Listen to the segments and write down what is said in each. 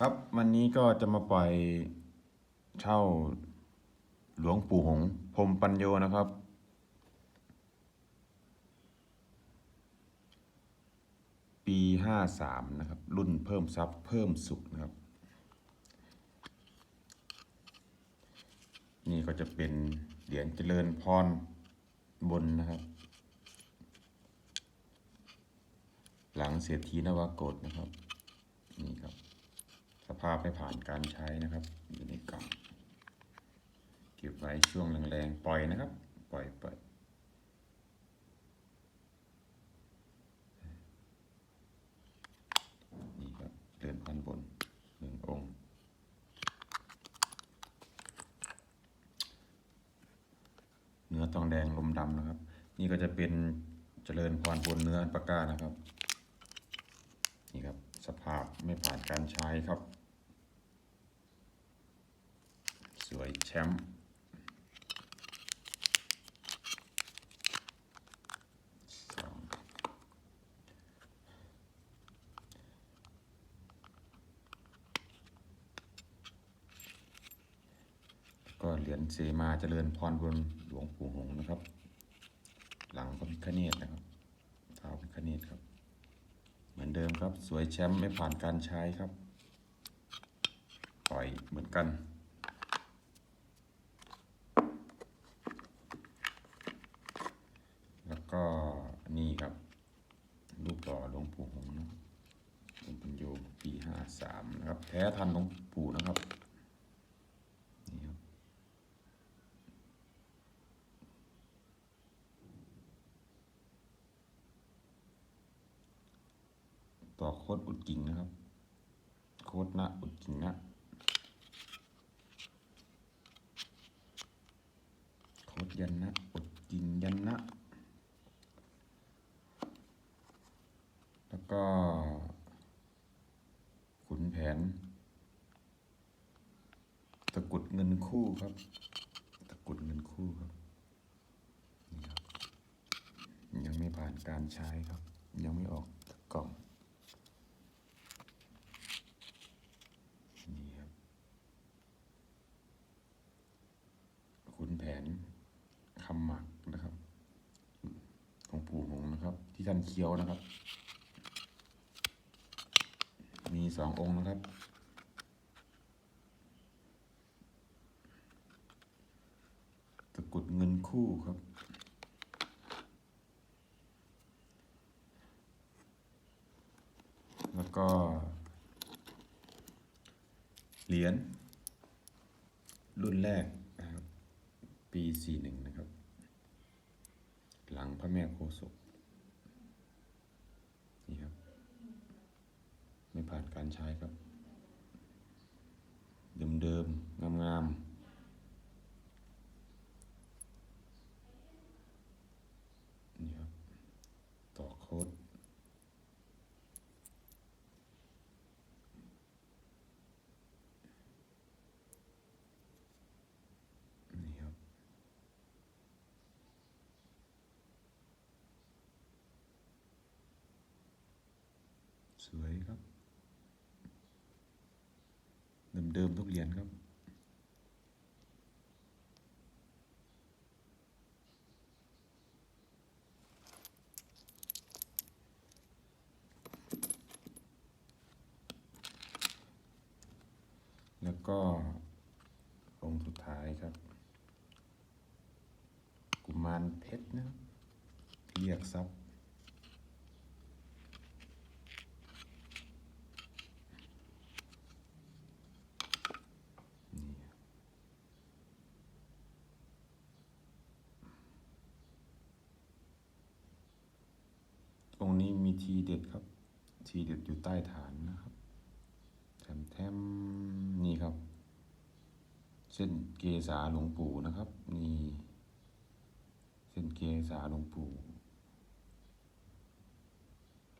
ครับวันนี้ก็จะมาปล่อยเช่าหลวงปู่หงพรมปัญโยนะครับ ปีห้าสามนะครับ รุ่นเพิ่มทรัพย์เพิ่มสุขนะครับ นี่ก็จะเป็นเหรียญเจริญพรบนนะครับ หลังเศรษฐีนวโกฏนะครับ นี่ครับ ภาพไม่ผ่านการใช้นะครับ อยู่ในกล่องเก็บไว้ช่วงแรงๆปล่อยนะครับ ปล่อยปล่อยนี่ครับเดินพันบนหนึ่งองค์เนื้อทองแดงลมดำนะครับ นี่ก็จะเป็นเจริญพรบนเนื้อปากกานะครับ นี่ครับสภาพไม่ผ่านการใช้ครับ สวย แชมป์สองก็เหรียญเสมาเจริญพรบนหลวงปู่หงนะครับ หลังพระพิฆเนศนะครับเท้าพิฆเนศครับ เหมือนเดิมครับ สวยแชมป์ไม่ผ่านการใช้ครับ ปล่อยเหมือนกัน แล้วก็นี่ครับ รูปหล่อหลวงปู่หงส์นะครับหลวงปัญโยปีห้าสาม นะครับแท้ทันหลวงปู่นะครับนี่ครับต่อโคดอุดกิ่งนะครับ โคดนะอุดกิ่งนะโคดยันนะอุดกิ่งยันนะ แล้วก็ ขุนแผน ตะกรุดเงินคู่ครับ ตะกรุดเงินคู่ครับนี่ครับ ยังไม่ผ่านการใช้ครับ ยังไม่ออกกล่องนี่ครับขุนแผนคำหมักนะครับของปู่หงนะครับ ที่ท่านเคี้ยวนะครับ มีสององค์นะครับ ตะ กรุดเงินคู่ครับ แล้วก็ เหรียญรุ่นแรกนะครับ ปีสี่หนึ่งนะครับ หลังพระแม่โคศกนี่ครับ ไม่ผ่านการใช้ครับ เดิมๆ งามๆ นี่ครับ ต่อโค้ดนี่ครับ สวยครับ เดิมๆทุกเหรียญครับ แล้วก็องค์สุดท้ายครับ กุมารเพชรนะเรียกทรัพย์นี่องค์นี้มีทีเด็ดครับ ทีเด็ดอยู่ใต้ฐานนะครับ แถมแถมนี่ครับ เส้นเกษาหลวงปู่นะครับ นี่ เส้นเกษาหลวงปู่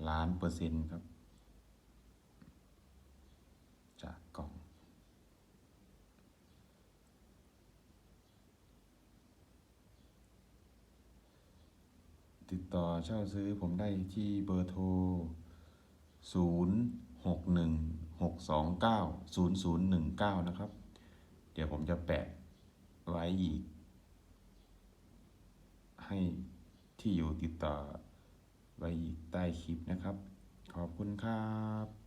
ล้านเปอร์เซ็นต์ครับ จากกล่อง ติดต่อเช่าซื้อผมได้ที่เบอร์โทร 0 6 1 6สองเก้าศูนย์ศูนย์หนึ่งเก้านะครับ เดี๋ยวผมจะแปะไว้อีก ให้ที่อยู่ติดต่อไว้อีกใต้คลิปนะครับ ขอบคุณครับ